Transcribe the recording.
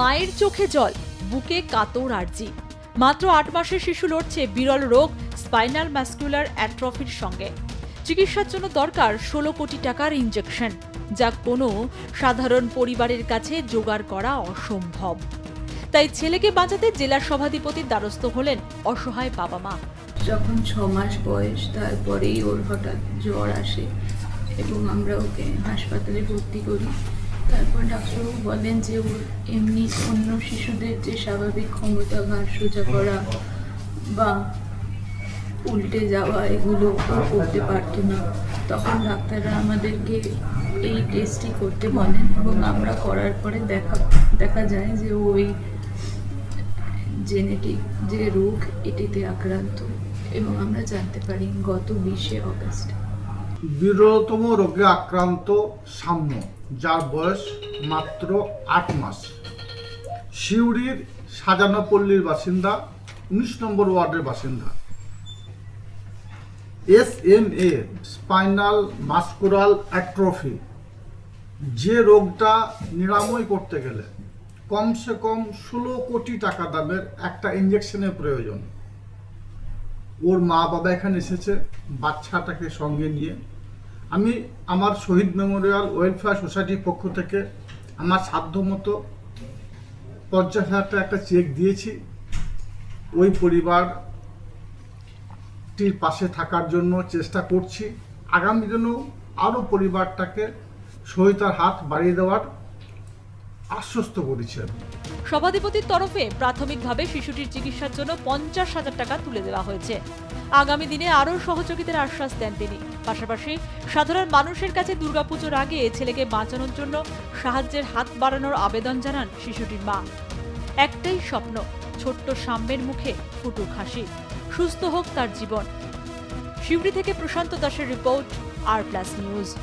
মায়ের চোখে জল, বুকে কাতর আর্জি। মাত্র আট মাসের শিশু লড়ছে বিরল রোগ, স্পাইনাল ম্যাসকুলার অ্যাট্রফির সঙ্গে। চিকিৎসার জন্য দরকার ষোলো কোটি টাকার ইঞ্জেকশন যা কোনো সাধারণ পরিবারের কাছে জোগাড় করা অসম্ভব। তাই ছেলেকে বাঁচাতে জেলার সভাধিপতির দ্বারস্থ হলেন অসহায় বাবা মা। যখন ছ মাস বয়স, তারপরেই ওর হঠাৎ জ্বর আসে এবং আমরা ওকে হাসপাতালে ভর্তি করি। তারপর ডাক্তারবাবু বলেন যে ওর এমনি অন্য শিশুদের যে স্বাভাবিক ক্ষমতা ঘাড় সোজা করা বা উল্টে যাওয়া, এগুলো করতে পারতো না। তখন ডাক্তাররা আমাদেরকে এই টেস্টই করতে বলেন এবং আমরা করার পরে দেখা দেখা যায় যে ওই জেনেটিক যে রোগ, এটিতে আক্রান্ত। এবং আমরা জানতে পারি গত বিশে অগস্ট। বিরলতম রোগে আক্রান্ত সাম্য, যার বয়স মাত্র আট মাস। সিউড়ির সাজানো পল্লীর বাসিন্দা, উনিশ নম্বর ওয়ার্ডের বাসিন্দা। S M A, spinal muscular atrophy. যে রোগটা নিরাময় করতে গেলে কমসে কম ষোলো কোটি টাকা দামের একটা ইঞ্জেকশনের প্রয়োজন। ওর মা বাবা এখানে এসেছে বাচ্চাটাকে সঙ্গে নিয়ে। আমি আমার শহীদ মেমোরিয়াল ওয়েলফেয়ার সোসাইটির পক্ষ থেকে আমার সাধ্যমতো পঞ্চাশ হাজার একটা চেক দিয়েছি ওই পরিবারটির পাশে থাকার জন্য চেষ্টা করছি। আগামী দিনেও আরও পরিবারটাকে সহায়তার হাত বাড়িয়ে দেওয়ার আশ্বস্ত করেছি আমি সভাধিপতির তরফে প্রাথমিকভাবে শিশুটির চিকিৎসার জন্য পঞ্চাশ হাজার টাকা তুলে দেওয়া হয়েছে। আগামী দিনে আরও সহযোগিতার আশ্বাস দেন তিনি। পাশাপাশি সাধারণ মানুষের কাছে দুর্গাপুজোর আগে ছেলেকে বাঁচানোর জন্য সাহায্যের হাত বাড়ানোর আবেদন জানান শিশুটির মা। একটাই স্বপ্ন, ছোট্ট সাম্যের মুখে ফুটুক হাসি। সুস্থ হোক তার জীবন। শিউড়ি থেকে প্রশান্ত দাসের রিপোর্ট, আর প্লাস নিউজ।